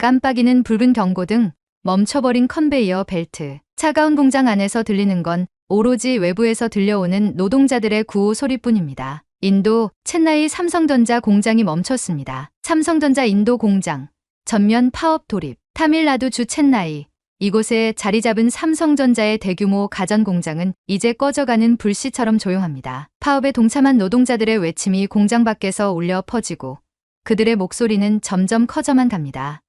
깜빡이는 붉은 경고등, 멈춰버린 컨베이어 벨트. 차가운 공장 안에서 들리는 건 오로지 외부에서 들려오는 노동자들의 구호 소리뿐입니다. 인도 첸나이 삼성전자 공장이 멈췄습니다. 삼성전자 인도 공장 전면 파업 돌입. 타밀나두 주 첸나이 이곳에 자리 잡은 삼성전자의 대규모 가전 공장은 이제 꺼져가는 불씨처럼 조용합니다. 파업에 동참한 노동자들의 외침이 공장 밖에서 울려 퍼지고 그들의 목소리는 점점 커져만 갑니다.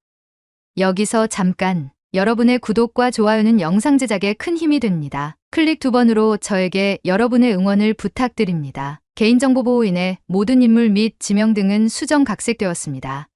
여기서 잠깐 여러분의 구독과 좋아요는 영상 제작에 큰 힘이 됩니다. 클릭 두 번으로 저에게 여러분의 응원을 부탁드립니다. 개인정보 보호인의 모든 인물 및 지명 등은 수정 각색되었습니다.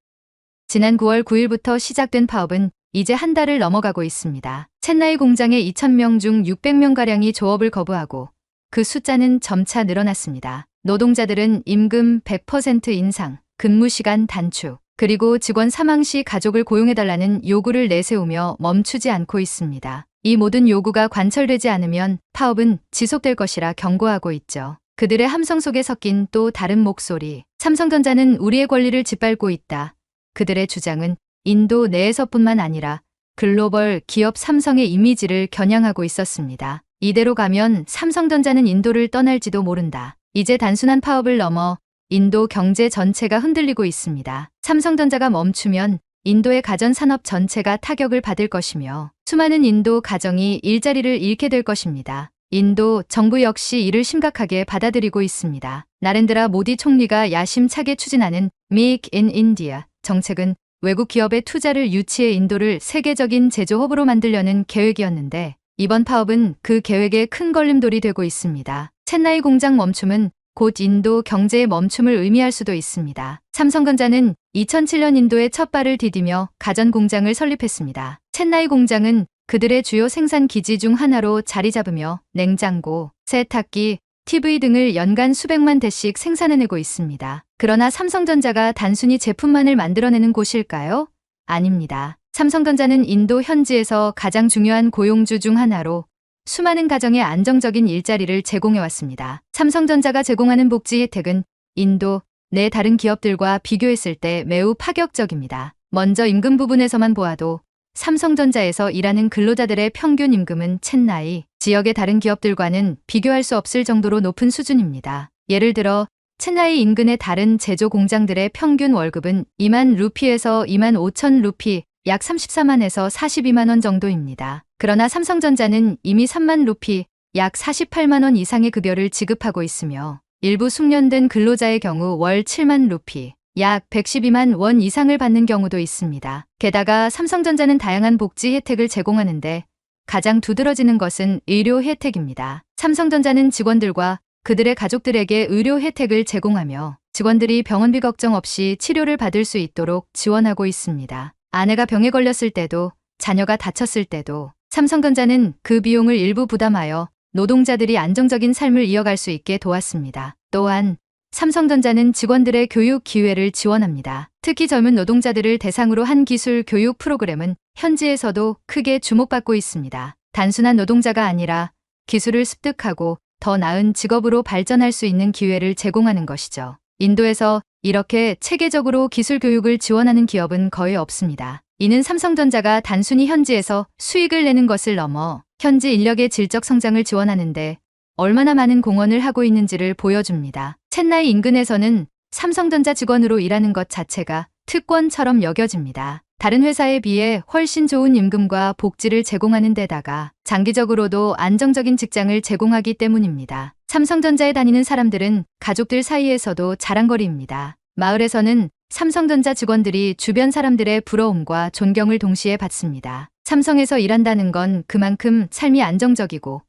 지난 9월 9일부터 시작된 파업은 이제 한 달을 넘어가고 있습니다. 첸나이 공장의 2,000명 중 600명가량이 조업을 거부하고 그 숫자는 점차 늘어났습니다. 노동자들은 임금 100% 인상, 근무 시간 단축, 그리고 직원 사망 시 가족을 고용해달라는 요구를 내세우며 멈추지 않고 있습니다. 이 모든 요구가 관철되지 않으면 파업은 지속될 것이라 경고하고 있죠. 그들의 함성 속에 섞인 또 다른 목소리. 삼성전자는 우리의 권리를 짓밟고 있다. 그들의 주장은 인도 내에서뿐만 아니라 글로벌 기업 삼성의 이미지를 겨냥하고 있었습니다. 이대로 가면 삼성전자는 인도를 떠날지도 모른다. 이제 단순한 파업을 넘어 인도 경제 전체가 흔들리고 있습니다. 삼성전자가 멈추면 인도의 가전 산업 전체가 타격을 받을 것이며 수많은 인도 가정이 일자리를 잃게 될 것입니다. 인도 정부 역시 이를 심각하게 받아들이고 있습니다. 나렌드라 모디 총리가 야심차게 추진하는 Make in India 정책은 외국 기업의 투자를 유치해 인도를 세계적인 제조 허브로 만들려는 계획이었는데 이번 파업은 그 계획에 큰 걸림돌이 되고 있습니다. 첸나이 공장 멈춤은 곧 인도 경제의 멈춤을 의미할 수도 있습니다. 삼성전자는 2007년 인도의 첫 발을 디디며 가전 공장을 설립했습니다. 첸나이 공장은 그들의 주요 생산 기지 중 하나로 자리 잡으며 냉장고, 세탁기, TV 등을 연간 수백만 대씩 생산해내고 있습니다. 그러나 삼성전자가 단순히 제품만을 만들어내는 곳일까요? 아닙니다. 삼성전자는 인도 현지에서 가장 중요한 고용주 중 하나로 수많은 가정에 안정적인 일자리를 제공해왔습니다. 삼성전자가 제공하는 복지 혜택은 인도 내 다른 기업들과 비교했을 때 매우 파격적입니다. 먼저 임금 부분에서만 보아도 삼성전자에서 일하는 근로자들의 평균 임금은 첸나이 지역의 다른 기업들과는 비교할 수 없을 정도로 높은 수준입니다. 예를 들어 첸나이 인근의 다른 제조 공장들의 평균 월급은 2만 루피에서 2만 5천 루피, 약 34만에서 42만 원 정도입니다. 그러나 삼성전자는 이미 3만 루피, 약 48만 원 이상의 급여를 지급하고 있으며 일부 숙련된 근로자의 경우 월 7만 루피, 약 112만 원 이상을 받는 경우도 있습니다. 게다가 삼성전자는 다양한 복지 혜택을 제공하는데 가장 두드러지는 것은 의료 혜택입니다. 삼성전자는 직원들과 그들의 가족들에게 의료 혜택을 제공하며 직원들이 병원비 걱정 없이 치료를 받을 수 있도록 지원하고 있습니다. 아내가 병에 걸렸을 때도 자녀가 다쳤을 때도 삼성전자는 그 비용을 일부 부담하여 노동자들이 안정적인 삶을 이어갈 수 있게 도왔습니다. 또한 삼성전자는 직원들의 교육 기회를 지원합니다. 특히 젊은 노동자들을 대상으로 한 기술 교육 프로그램은 현지에서도 크게 주목받고 있습니다. 단순한 노동자가 아니라 기술을 습득하고 더 나은 직업으로 발전할 수 있는 기회를 제공하는 것이죠. 인도에서 이렇게 체계적으로 기술 교육을 지원하는 기업은 거의 없습니다. 이는 삼성전자가 단순히 현지에서 수익을 내는 것을 넘어 현지 인력의 질적 성장을 지원하는데 얼마나 많은 공헌을 하고 있는지를 보여줍니다. 첸나이 인근에서는 삼성전자 직원으로 일하는 것 자체가 특권처럼 여겨집니다. 다른 회사에 비해 훨씬 좋은 임금과 복지를 제공하는 데다가 장기적으로도 안정적인 직장을 제공하기 때문입니다. 삼성전자에 다니는 사람들은 가족들 사이에서도 자랑거리입니다. 마을에서는 삼성전자 직원들이 주변 사람들의 부러움과 존경을 동시에 받습니다. 삼성에서 일한다는 건 그만큼 삶이 안정적이고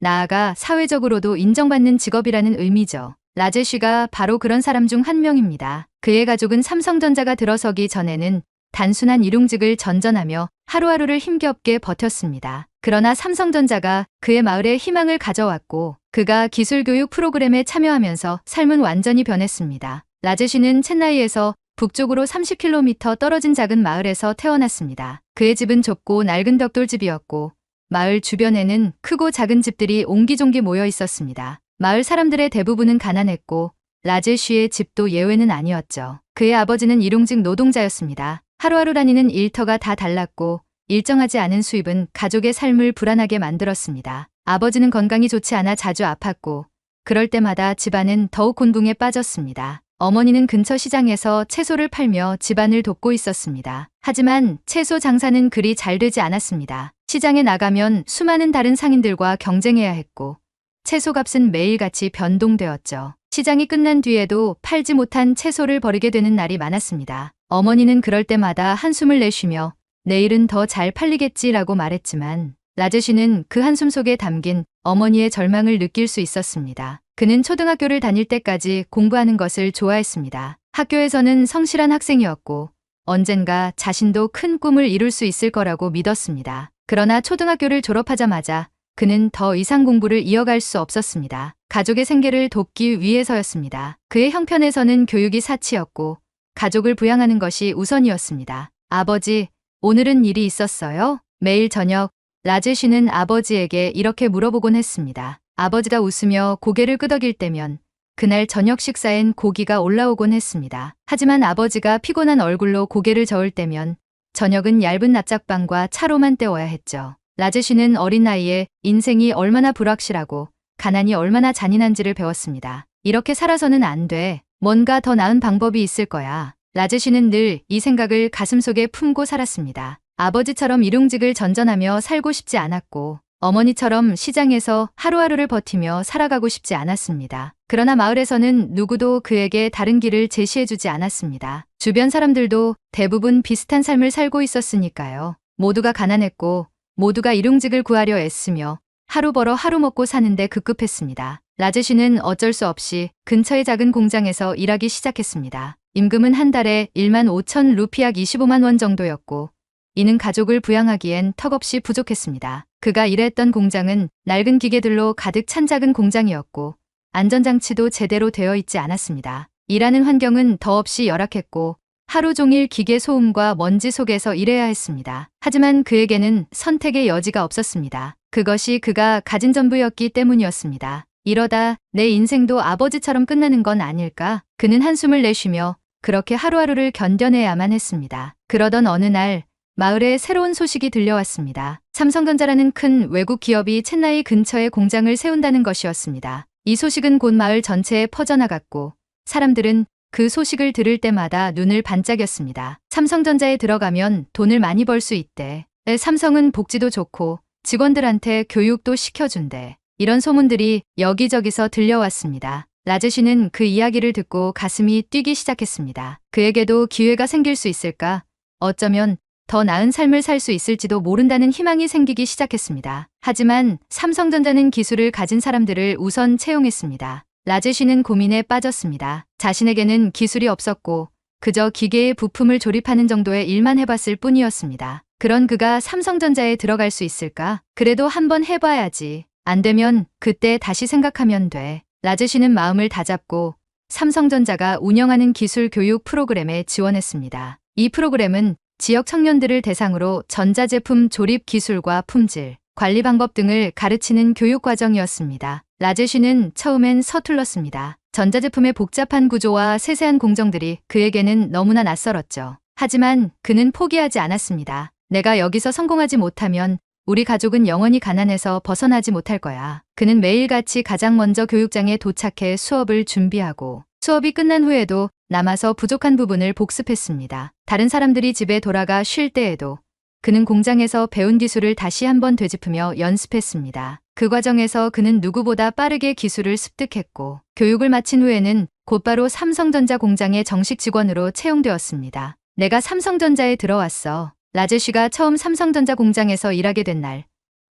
나아가 사회적으로도 인정받는 직업이라는 의미죠. 라제쉬가 바로 그런 사람 중 한 명입니다. 그의 가족은 삼성전자가 들어서기 전에는 단순한 일용직을 전전하며 하루하루를 힘겹게 버텼습니다. 그러나 삼성전자가 그의 마을에 희망을 가져왔고 그가 기술교육 프로그램에 참여하면서 삶은 완전히 변했습니다. 라제쉬는 첸나이에서 북쪽으로 30km 떨어진 작은 마을에서 태어났습니다. 그의 집은 좁고 낡은 벽돌집이었고 마을 주변에는 크고 작은 집들이 옹기종기 모여 있었습니다. 마을 사람들의 대부분은 가난했고 라제쉬의 집도 예외는 아니었죠. 그의 아버지는 일용직 노동자였습니다. 하루하루 다니는 일터가 다 달랐고 일정하지 않은 수입은 가족의 삶을 불안하게 만들었습니다. 아버지는 건강이 좋지 않아 자주 아팠고 그럴 때마다 집안은 더욱 곤궁에 빠졌습니다. 어머니는 근처 시장에서 채소를 팔며 집안을 돕고 있었습니다. 하지만 채소 장사는 그리 잘 되지 않았습니다. 시장에 나가면 수많은 다른 상인들과 경쟁해야 했고 채소값은 매일같이 변동되었죠. 시장이 끝난 뒤에도 팔지 못한 채소를 버리게 되는 날이 많았습니다. 어머니는 그럴 때마다 한숨을 내쉬며 내일은 더 잘 팔리겠지라고 말했지만 라제시는 그 한숨 속에 담긴 어머니의 절망을 느낄 수 있었습니다. 그는 초등학교를 다닐 때까지 공부하는 것을 좋아했습니다. 학교에서는 성실한 학생이었고 언젠가 자신도 큰 꿈을 이룰 수 있을 거라고 믿었습니다. 그러나 초등학교를 졸업하자마자 그는 더 이상 공부를 이어갈 수 없었습니다. 가족의 생계를 돕기 위해서였습니다. 그의 형편에서는 교육이 사치였고 가족을 부양하는 것이 우선이었습니다. 아버지, 오늘은 일이 있었어요? 매일 저녁 라제시는 아버지에게 이렇게 물어보곤 했습니다. 아버지가 웃으며 고개를 끄덕일 때면 그날 저녁 식사엔 고기가 올라오곤 했습니다. 하지만 아버지가 피곤한 얼굴로 고개를 저을 때면 저녁은 얇은 납작빵과 차로만 때워야 했죠. 라제시는 어린 나이에 인생이 얼마나 불확실하고 가난이 얼마나 잔인한지를 배웠습니다. 이렇게 살아서는 안 돼. 뭔가 더 나은 방법이 있을 거야. 라제시는 늘 이 생각을 가슴속에 품고 살았습니다. 아버지처럼 일용직을 전전하며 살고 싶지 않았고 어머니처럼 시장에서 하루하루를 버티며 살아가고 싶지 않았습니다. 그러나 마을에서는 누구도 그에게 다른 길을 제시해주지 않았습니다. 주변 사람들도 대부분 비슷한 삶을 살고 있었으니까요. 모두가 가난했고 모두가 일용직을 구하려 애쓰며 하루 벌어 하루 먹고 사는데 급급했습니다. 라제시는 어쩔 수 없이 근처의 작은 공장에서 일하기 시작했습니다. 임금은 한 달에 1만 5천 루피약 25만 원 정도였고 이는 가족을 부양하기엔 턱없이 부족했습니다. 그가 일했던 공장은 낡은 기계들로 가득 찬 작은 공장이었고 안전장치도 제대로 되어 있지 않았습니다. 일하는 환경은 더없이 열악했고 하루 종일 기계 소음과 먼지 속에서 일해야 했습니다. 하지만 그에게는 선택의 여지가 없었습니다. 그것이 그가 가진 전부였기 때문이었습니다. 이러다 내 인생도 아버지처럼 끝나는 건 아닐까? 그는 한숨을 내쉬며 그렇게 하루하루를 견뎌내야만 했습니다. 그러던 어느 날 마을에 새로운 소식이 들려왔습니다. 삼성전자라는 큰 외국 기업이 첸나이 근처에 공장을 세운다는 것이었습니다. 이 소식은 곧 마을 전체에 퍼져나갔고 사람들은 그 소식을 들을 때마다 눈을 반짝였습니다. 삼성전자에 들어가면 돈을 많이 벌 수 있대. 에, 삼성은 복지도 좋고 직원들한테 교육도 시켜준대. 이런 소문들이 여기저기서 들려왔습니다. 라제시는 그 이야기를 듣고 가슴이 뛰기 시작했습니다. 그에게도 기회가 생길 수 있을까? 어쩌면 더 나은 삶을 살 수 있을지도 모른다는 희망이 생기기 시작했습니다. 하지만 삼성전자는 기술을 가진 사람들을 우선 채용했습니다. 라제시는 고민에 빠졌습니다. 자신에게는 기술이 없었고 그저 기계의 부품을 조립하는 정도의 일만 해봤을 뿐이었습니다. 그런 그가 삼성전자에 들어갈 수 있을까? 그래도 한번 해봐야지. 안 되면 그때 다시 생각하면 돼. 라제시는 마음을 다잡고 삼성전자가 운영하는 기술 교육 프로그램에 지원했습니다. 이 프로그램은 지역 청년들을 대상으로 전자제품 조립 기술과 품질, 관리 방법 등을 가르치는 교육 과정이었습니다. 라제시는 처음엔 서툴렀습니다. 전자제품의 복잡한 구조와 세세한 공정들이 그에게는 너무나 낯설었죠. 하지만 그는 포기하지 않았습니다. 내가 여기서 성공하지 못하면 우리 가족은 영원히 가난해서 벗어나지 못할 거야. 그는 매일같이 가장 먼저 교육장에 도착해 수업을 준비하고 수업이 끝난 후에도 남아서 부족한 부분을 복습했습니다. 다른 사람들이 집에 돌아가 쉴 때에도 그는 공장에서 배운 기술을 다시 한번 되짚으며 연습했습니다. 그 과정에서 그는 누구보다 빠르게 기술을 습득했고 교육을 마친 후에는 곧바로 삼성전자 공장의 정식 직원으로 채용되었습니다. 내가 삼성전자에 들어왔어. 라제쉬가 처음 삼성전자 공장에서 일하게 된 날.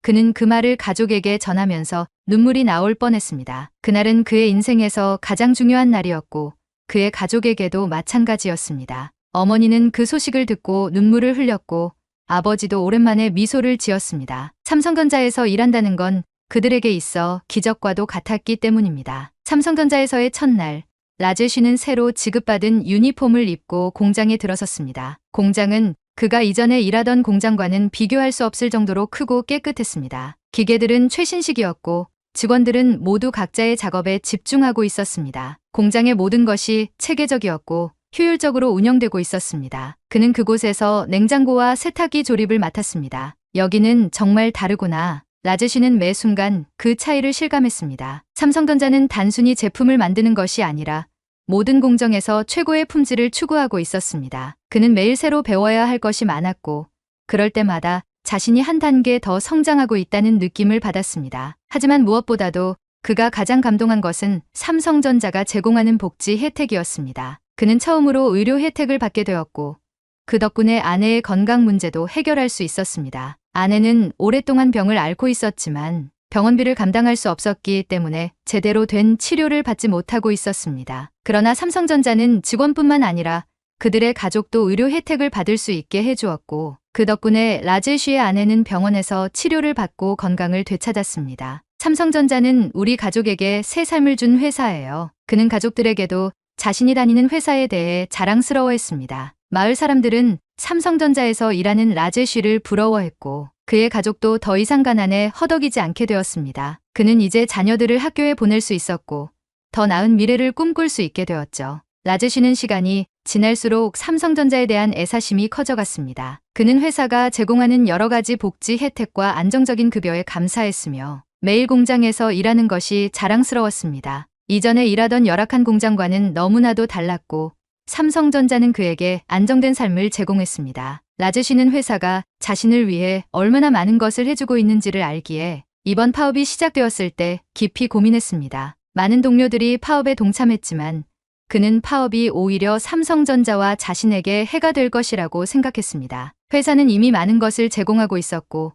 그는 그 말을 가족에게 전하면서 눈물이 나올 뻔했습니다. 그날은 그의 인생에서 가장 중요한 날이었고 그의 가족에게도 마찬가지였습니다. 어머니는 그 소식을 듣고 눈물을 흘렸고 아버지도 오랜만에 미소를 지었습니다. 삼성전자에서 일한다는 건 그들에게 있어 기적과도 같았기 때문입니다. 삼성전자에서의 첫날, 라제쉬는 새로 지급받은 유니폼을 입고 공장에 들어섰습니다. 공장은 그가 이전에 일하던 공장과는 비교할 수 없을 정도로 크고 깨끗했습니다. 기계들은 최신식이었고 직원들은 모두 각자의 작업에 집중하고 있었습니다. 공장의 모든 것이 체계적이었고 효율적으로 운영되고 있었습니다. 그는 그곳에서 냉장고와 세탁기 조립을 맡았습니다. 여기는 정말 다르구나. 라제시는 매 순간 그 차이를 실감했습니다. 삼성전자는 단순히 제품을 만드는 것이 아니라 모든 공정에서 최고의 품질을 추구하고 있었습니다. 그는 매일 새로 배워야 할 것이 많았고, 그럴 때마다 자신이 한 단계 더 성장하고 있다는 느낌을 받았습니다. 하지만 무엇보다도 그가 가장 감동한 것은 삼성전자가 제공하는 복지 혜택이었습니다. 그는 처음으로 의료 혜택을 받게 되었고, 그 덕분에 아내의 건강 문제도 해결할 수 있었습니다. 아내는 오랫동안 병을 앓고 있었지만 병원비를 감당할 수 없었기 때문에 제대로 된 치료를 받지 못하고 있었습니다. 그러나 삼성전자는 직원뿐만 아니라 그들의 가족도 의료 혜택을 받을 수 있게 해주었고 그 덕분에 라제쉬의 아내는 병원에서 치료를 받고 건강을 되찾았습니다. 삼성전자는 우리 가족에게 새 삶을 준 회사예요. 그는 가족들에게도 자신이 다니는 회사에 대해 자랑스러워했습니다. 마을 사람들은 삼성전자에서 일하는 라제쉬를 부러워했고 그의 가족도 더 이상 가난에 허덕이지 않게 되었습니다. 그는 이제 자녀들을 학교에 보낼 수 있었고 더 나은 미래를 꿈꿀 수 있게 되었죠. 라제쉬는 시간이 지날수록 삼성전자에 대한 애사심이 커져갔습니다. 그는 회사가 제공하는 여러 가지 복지 혜택과 안정적인 급여에 감사했으며 매일 공장에서 일하는 것이 자랑스러웠습니다. 이전에 일하던 열악한 공장과는 너무나도 달랐고 삼성전자는 그에게 안정된 삶을 제공했습니다. 라제시는 회사가 자신을 위해 얼마나 많은 것을 해주고 있는지를 알기에 이번 파업이 시작되었을 때 깊이 고민했습니다. 많은 동료들이 파업에 동참했지만 그는 파업이 오히려 삼성전자와 자신에게 해가 될 것이라고 생각했습니다. 회사는 이미 많은 것을 제공하고 있었고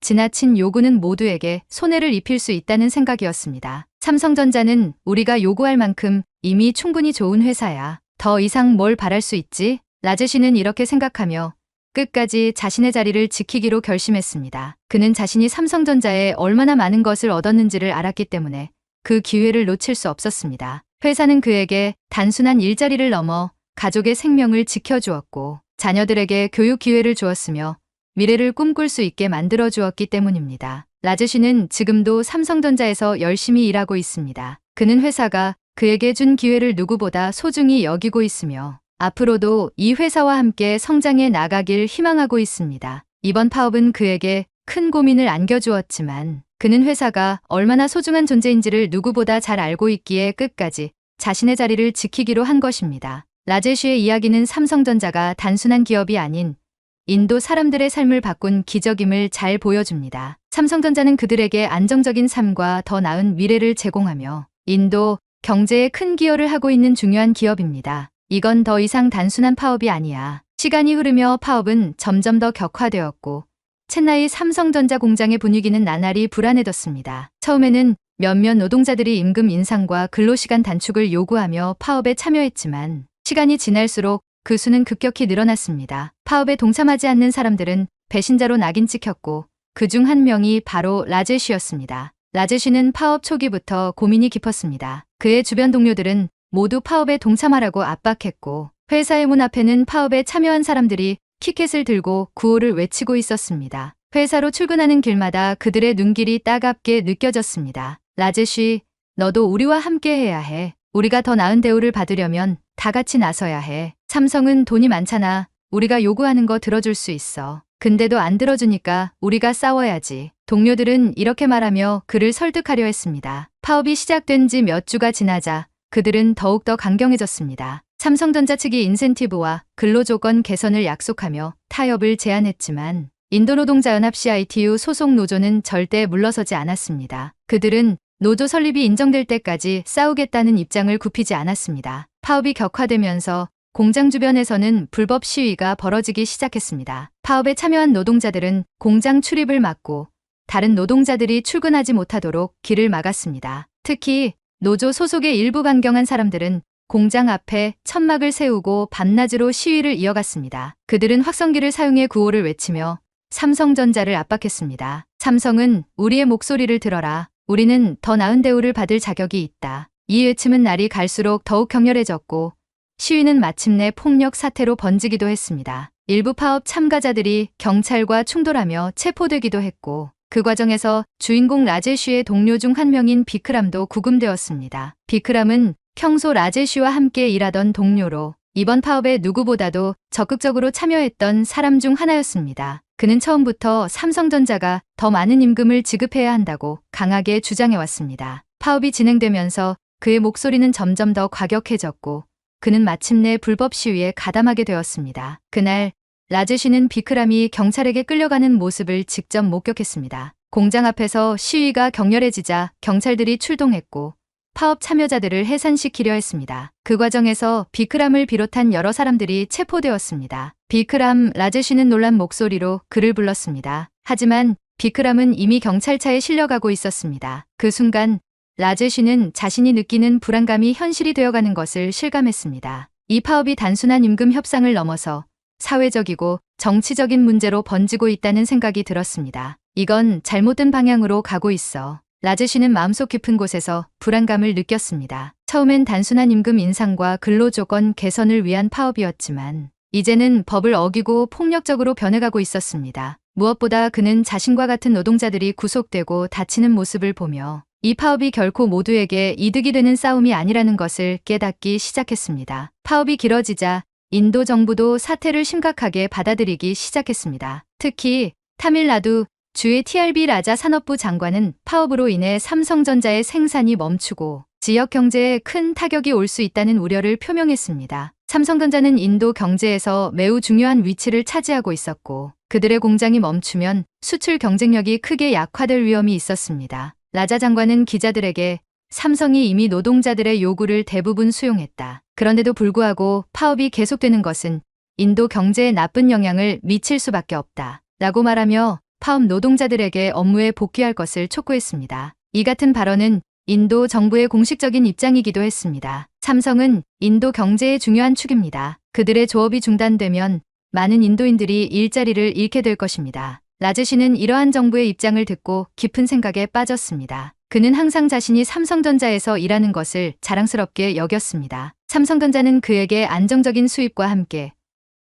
지나친 요구는 모두에게 손해를 입힐 수 있다는 생각이었습니다. 삼성전자는 우리가 요구할 만큼 이미 충분히 좋은 회사야. 더 이상 뭘 바랄 수 있지? 라제시는 이렇게 생각하며 끝까지 자신의 자리를 지키기로 결심했습니다. 그는 자신이 삼성전자에 얼마나 많은 것을 얻었는지를 알았기 때문에 그 기회를 놓칠 수 없었습니다. 회사는 그에게 단순한 일자리를 넘어 가족의 생명을 지켜주었고 자녀들에게 교육 기회를 주었으며 미래를 꿈꿀 수 있게 만들어 주었기 때문입니다. 라제시는 지금도 삼성전자에서 열심히 일하고 있습니다. 그는 회사가 그에게 준 기회를 누구보다 소중히 여기고 있으며 앞으로도 이 회사와 함께 성장해 나가길 희망하고 있습니다. 이번 파업은 그에게 큰 고민을 안겨주었지만 그는 회사가 얼마나 소중한 존재인지를 누구보다 잘 알고 있기에 끝까지 자신의 자리를 지키기로 한 것입니다. 라제쉬의 이야기는 삼성전자가 단순한 기업이 아닌 인도 사람들의 삶을 바꾼 기적임을 잘 보여줍니다. 삼성전자는 그들에게 안정적인 삶과 더 나은 미래를 제공하며 인도 경제에 큰 기여를 하고 있는 중요한 기업입니다. 이건 더 이상 단순한 파업이 아니야. 시간이 흐르며 파업은 점점 더 격화되었고 첸나이 삼성전자 공장의 분위기는 나날이 불안해졌습니다. 처음에는 몇몇 노동자들이 임금 인상과 근로시간 단축을 요구하며 파업에 참여했지만 시간이 지날수록 그 수는 급격히 늘어났습니다. 파업에 동참하지 않는 사람들은 배신자로 낙인 찍혔고 그 중 한 명이 바로 라제쉬였습니다. 라제쉬는 파업 초기부터 고민이 깊었습니다. 그의 주변 동료들은 모두 파업에 동참하라고 압박했고 회사의 문 앞에는 파업에 참여한 사람들이 키켓을 들고 구호를 외치고 있었습니다. 회사로 출근하는 길마다 그들의 눈길이 따갑게 느껴졌습니다. 라제쉬, 너도 우리와 함께 해야 해. 우리가 더 나은 대우를 받으려면 다 같이 나서야 해. 삼성은 돈이 많잖아. 우리가 요구하는 거 들어줄 수 있어. 근데도 안 들어주니까 우리가 싸워야지. 동료들은 이렇게 말하며 그를 설득하려 했습니다. 파업이 시작된 지 몇 주가 지나자 그들은 더욱더 강경해졌습니다. 삼성전자 측이 인센티브와 근로조건 개선을 약속하며 타협을 제안했지만 인도노동자연합 CITU 소속 노조는 절대 물러서지 않았습니다. 그들은 노조 설립이 인정될 때까지 싸우겠다는 입장을 굽히지 않았습니다. 파업이 격화되면서 공장 주변에서는 불법 시위가 벌어지기 시작했습니다. 파업에 참여한 노동자들은 공장 출입을 막고 다른 노동자들이 출근하지 못하도록 길을 막았습니다. 특히 노조 소속의 일부 강경한 사람들은 공장 앞에 천막을 세우고 밤낮으로 시위를 이어갔습니다. 그들은 확성기를 사용해 구호를 외치며 삼성전자를 압박했습니다. 삼성은 우리의 목소리를 들어라. 우리는 더 나은 대우를 받을 자격이 있다. 이 외침은 날이 갈수록 더욱 격렬해졌고 시위는 마침내 폭력 사태로 번지기도 했습니다. 일부 파업 참가자들이 경찰과 충돌하며 체포되기도 했고 그 과정에서 주인공 라제쉬의 동료 중 한 명인 비크람도 구금되었습니다. 비크람은 평소 라제쉬와 함께 일하던 동료로 이번 파업에 누구보다도 적극적으로 참여했던 사람 중 하나였습니다. 그는 처음부터 삼성전자가 더 많은 임금을 지급해야 한다고 강하게 주장해왔습니다. 파업이 진행되면서 그의 목소리는 점점 더 과격해졌고 그는 마침내 불법 시위에 가담하게 되었습니다. 그날 라제 씨는 비크람이 경찰에게 끌려가는 모습을 직접 목격했습니다. 공장 앞에서 시위가 격렬해지자 경찰들이 출동했고 파업 참여자들을 해산시키려 했습니다. 그 과정에서 비크람을 비롯한 여러 사람들이 체포되었습니다. 비크람 라제 씨는 놀란 목소리로 그를 불렀습니다. 하지만 비크람은 이미 경찰차에 실려가고 있었습니다. 그 순간 라제 씨는 자신이 느끼는 불안감이 현실이 되어가는 것을 실감했습니다. 이 파업이 단순한 임금 협상을 넘어서 사회적이고 정치적인 문제로 번지고 있다는 생각이 들었습니다. 이건 잘못된 방향으로 가고 있어. 라제 씨는 마음속 깊은 곳에서 불안감을 느꼈습니다. 처음엔 단순한 임금 인상과 근로조건 개선을 위한 파업이었지만 이제는 법을 어기고 폭력적으로 변해가고 있었습니다. 무엇보다 그는 자신과 같은 노동자들이 구속되고 다치는 모습을 보며 이 파업이 결코 모두에게 이득이 되는 싸움이 아니라는 것을 깨닫기 시작했습니다. 파업이 길어지자 인도 정부도 사태를 심각하게 받아들이기 시작했습니다. 특히 타밀나두 주의 TRB 라자 산업부 장관은 파업으로 인해 삼성전자의 생산이 멈추고 지역 경제에 큰 타격이 올 수 있다는 우려를 표명했습니다. 삼성전자는 인도 경제에서 매우 중요한 위치를 차지하고 있었고 그들의 공장이 멈추면 수출 경쟁력이 크게 약화될 위험이 있었습니다. 라자 장관은 기자들에게 삼성이 이미 노동자들의 요구를 대부분 수용했다. 그런데도 불구하고 파업이 계속되는 것은 인도 경제에 나쁜 영향을 미칠 수밖에 없다. 라고 말하며 파업 노동자들에게 업무에 복귀할 것을 촉구했습니다. 이 같은 발언은 인도 정부의 공식적인 입장이기도 했습니다. 삼성은 인도 경제의 중요한 축입니다. 그들의 조업이 중단되면 많은 인도인들이 일자리를 잃게 될 것입니다. 라제 씨는 이러한 정부의 입장을 듣고 깊은 생각에 빠졌습니다. 그는 항상 자신이 삼성전자에서 일하는 것을 자랑스럽게 여겼습니다. 삼성전자는 그에게 안정적인 수입과 함께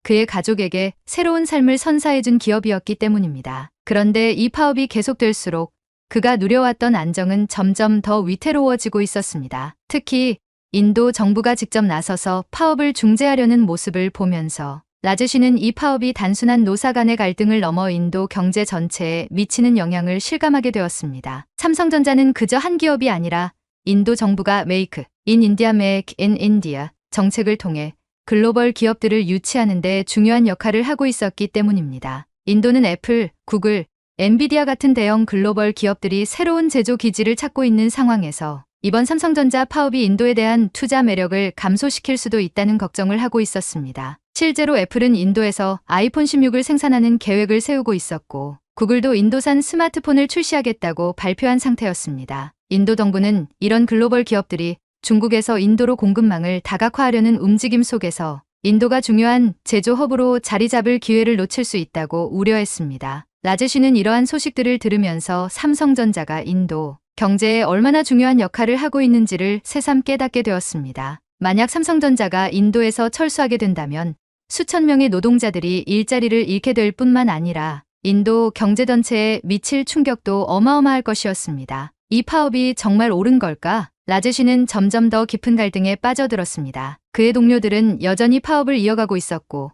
그의 가족에게 새로운 삶을 선사해준 기업이었기 때문입니다. 그런데 이 파업이 계속될수록 그가 누려왔던 안정은 점점 더 위태로워지고 있었습니다. 특히 인도 정부가 직접 나서서 파업을 중재하려는 모습을 보면서 라제 씨는 이 파업이 단순한 노사 간의 갈등을 넘어 인도 경제 전체에 미치는 영향을 실감하게 되었습니다. 삼성전자는 그저 한 기업이 아니라 인도 정부가 메이크 인 인디아 메이크 인 인디아 정책을 통해 글로벌 기업들을 유치하는 데 중요한 역할을 하고 있었기 때문입니다. 인도는 애플, 구글, 엔비디아 같은 대형 글로벌 기업들이 새로운 제조 기지를 찾고 있는 상황에서 이번 삼성전자 파업이 인도에 대한 투자 매력을 감소시킬 수도 있다는 걱정을 하고 있었습니다. 실제로 애플은 인도에서 아이폰 16을 생산하는 계획을 세우고 있었고 구글도 인도산 스마트폰을 출시하겠다고 발표한 상태였습니다. 인도 정부는 이런 글로벌 기업들이 중국에서 인도로 공급망을 다각화하려는 움직임 속에서 인도가 중요한 제조 허브로 자리 잡을 기회를 놓칠 수 있다고 우려했습니다. 라제 씨는 이러한 소식들을 들으면서 삼성전자가 인도 경제에 얼마나 중요한 역할을 하고 있는지를 새삼 깨닫게 되었습니다. 만약 삼성전자가 인도에서 철수하게 된다면 수천 명의 노동자들이 일자리를 잃게 될 뿐만 아니라 인도 경제 전체에 미칠 충격도 어마어마할 것이었습니다. 이 파업이 정말 옳은 걸까? 라제 씨는 점점 더 깊은 갈등에 빠져들었습니다. 그의 동료들은 여전히 파업을 이어가고 있었고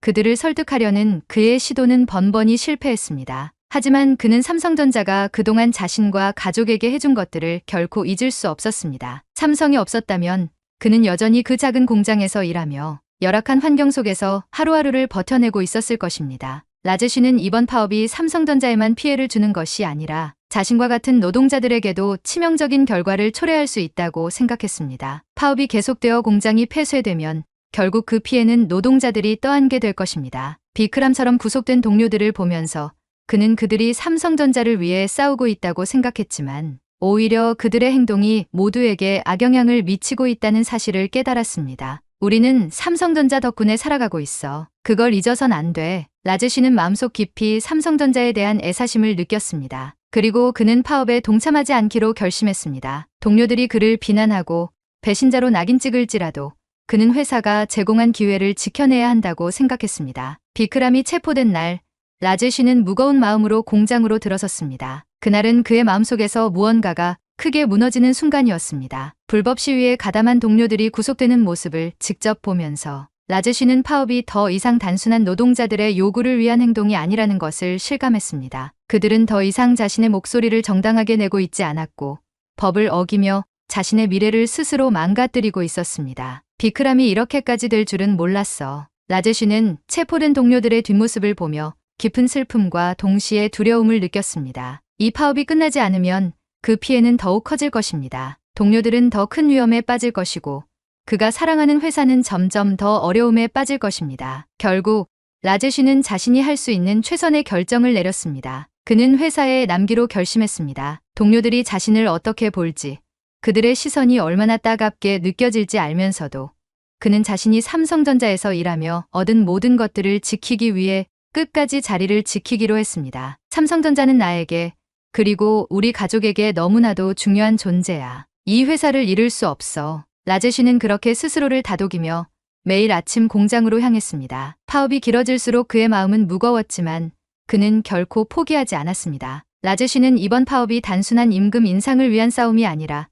그들을 설득하려는 그의 시도는 번번이 실패했습니다. 하지만 그는 삼성전자가 그동안 자신과 가족에게 해준 것들을 결코 잊을 수 없었습니다. 삼성이 없었다면 그는 여전히 그 작은 공장에서 일하며 열악한 환경 속에서 하루하루를 버텨내고 있었을 것입니다. 라제 씨는 이번 파업이 삼성전자에만 피해를 주는 것이 아니라 자신과 같은 노동자들에게도 치명적인 결과를 초래할 수 있다고 생각했습니다. 파업이 계속되어 공장이 폐쇄되면 결국 그 피해는 노동자들이 떠안게 될 것입니다. 비크람처럼 구속된 동료들을 보면서 그는 그들이 삼성전자를 위해 싸우고 있다고 생각했지만 오히려 그들의 행동이 모두에게 악영향을 미치고 있다는 사실을 깨달았습니다. 우리는 삼성전자 덕분에 살아가고 있어. 그걸 잊어선 안 돼. 라제 씨는 마음속 깊이 삼성전자에 대한 애사심을 느꼈습니다. 그리고 그는 파업에 동참하지 않기로 결심했습니다. 동료들이 그를 비난하고 배신자로 낙인 찍을지라도 그는 회사가 제공한 기회를 지켜내야 한다고 생각했습니다. 비크람이 체포된 날, 라제 씨는 무거운 마음으로 공장으로 들어섰습니다. 그날은 그의 마음속에서 무언가가 크게 무너지는 순간이었습니다. 불법 시위에 가담한 동료들이 구속되는 모습을 직접 보면서 라제쉬는 파업이 더 이상 단순한 노동자들의 요구를 위한 행동이 아니라는 것을 실감했습니다. 그들은 더 이상 자신의 목소리를 정당하게 내고 있지 않았고 법을 어기며 자신의 미래를 스스로 망가뜨리고 있었습니다. 비크람이 이렇게까지 될 줄은 몰랐어. 라제쉬는 체포된 동료들의 뒷모습을 보며 깊은 슬픔과 동시에 두려움을 느꼈습니다. 이 파업이 끝나지 않으면 그 피해는 더욱 커질 것입니다. 동료들은 더 큰 위험에 빠질 것이고 그가 사랑하는 회사는 점점 더 어려움에 빠질 것입니다. 결국 라제쉬는 자신이 할 수 있는 최선의 결정을 내렸습니다. 그는 회사에 남기로 결심했습니다. 동료들이 자신을 어떻게 볼지, 그들의 시선이 얼마나 따갑게 느껴질지 알면서도 그는 자신이 삼성전자에서 일하며 얻은 모든 것들을 지키기 위해 끝까지 자리를 지키기로 했습니다. 삼성전자는 나에게 그리고 우리 가족에게 너무나도 중요한 존재야. 이 회사를 잃을 수 없어. 라제쉬는 그렇게 스스로를 다독이며 매일 아침 공장으로 향했습니다. 파업이 길어질수록 그의 마음은 무거웠지만 그는 결코 포기하지 않았습니다. 라제쉬는 이번 파업이 단순한 임금 인상을 위한 싸움이 아니라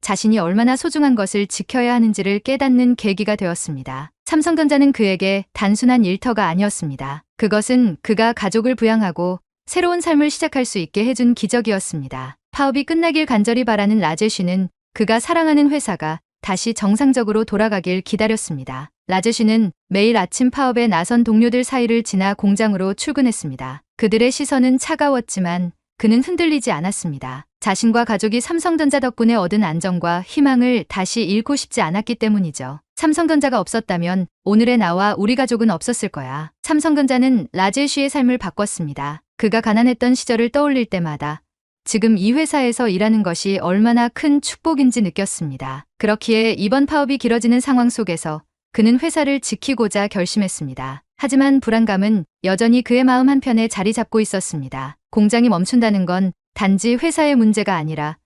자신이 얼마나 소중한 것을 지켜야 하는지를 깨닫는 계기가 되었습니다. 삼성전자는 그에게 단순한 일터가 아니었습니다. 그것은 그가 가족을 부양하고 새로운 삶을 시작할 수 있게 해준 기적이었습니다. 파업이 끝나길 간절히 바라는 라제쉬는 그가 사랑하는 회사가 다시 정상적으로 돌아가길 기다렸습니다. 라제쉬는 매일 아침 파업에 나선 동료들 사이를 지나 공장으로 출근했습니다. 그들의 시선은 차가웠지만 그는 흔들리지 않았습니다. 자신과 가족이 삼성전자 덕분에 얻은 안정과 희망을 다시 잃고 싶지 않았기 때문이죠. 삼성전자가 없었다면 오늘의 나와 우리 가족은 없었을 거야. 삼성전자는 라제쉬의 삶을 바꿨습니다. 그가 가난했던 시절을 떠올릴 때마다 지금 이 회사에서 일하는 것이 얼마나 큰 축복인지 느꼈습니다. 그렇기에 이번 파업이 길어지는 상황 속에서 그는 회사를 지키고자 결심했습니다. 하지만 불안감은 여전히 그의 마음 한편에 자리 잡고 있었습니다. 공장이 멈춘다는 건 단지 회사의 문제가 아니라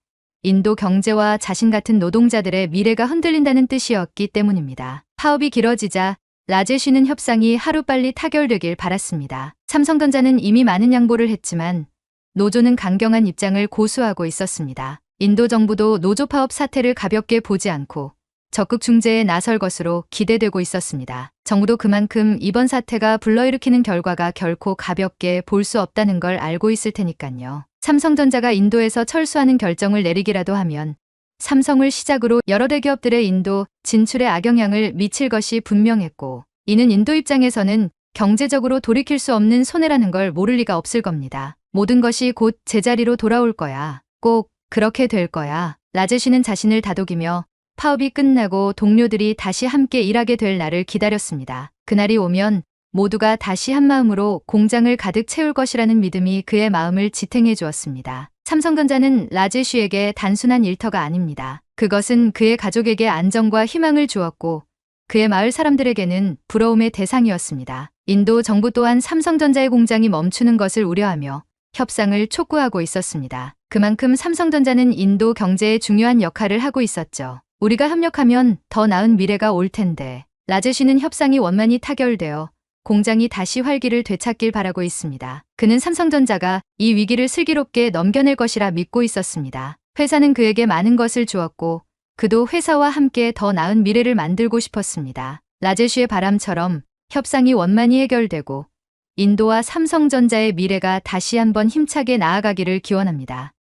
인도 경제와 자신 같은 노동자들의 미래가 흔들린다는 뜻이었기 때문입니다. 파업이 길어지자 라제쉬는 협상이 하루빨리 타결되길 바랐습니다. 삼성전자는 이미 많은 양보를 했지만 노조는 강경한 입장을 고수하고 있었습니다. 인도 정부도 노조 파업 사태를 가볍게 보지 않고 적극 중재에 나설 것으로 기대되고 있었습니다. 정부도 그만큼 이번 사태가 불러일으키는 결과가 결코 가볍게 볼 수 없다는 걸 알고 있을 테니까요. 삼성전자가 인도에서 철수하는 결정을 내리기라도 하면 삼성을 시작으로 여러 대기업들의 인도 진출에 악영향을 미칠 것이 분명했고 이는 인도 입장에서는 경제적으로 돌이킬 수 없는 손해라는 걸 모를 리가 없을 겁니다. 모든 것이 곧 제자리로 돌아올 거야. 꼭 그렇게 될 거야. 라제쉬는 자신을 다독이며 파업이 끝나고 동료들이 다시 함께 일하게 될 날을 기다렸습니다. 그날이 오면 모두가 다시 한마음으로 공장을 가득 채울 것이라는 믿음이 그의 마음을 지탱해 주었습니다. 삼성전자는 라제쉬에게 단순한 일터가 아닙니다. 그것은 그의 가족에게 안정과 희망을 주었고 그의 마을 사람들에게는 부러움의 대상이었습니다. 인도 정부 또한 삼성전자의 공장이 멈추는 것을 우려하며 협상을 촉구하고 있었습니다. 그만큼 삼성전자는 인도 경제에 중요한 역할을 하고 있었죠. 우리가 협력하면 더 나은 미래가 올 텐데. 라제쉬는 협상이 원만히 타결되어 공장이 다시 활기를 되찾길 바라고 있습니다. 그는 삼성전자가 이 위기를 슬기롭게 넘겨낼 것이라 믿고 있었습니다. 회사는 그에게 많은 것을 주었고 그도 회사와 함께 더 나은 미래를 만들고 싶었습니다. 라제쉬의 바람처럼 협상이 원만히 해결되고 인도와 삼성전자의 미래가 다시 한번 힘차게 나아가기를 기원합니다.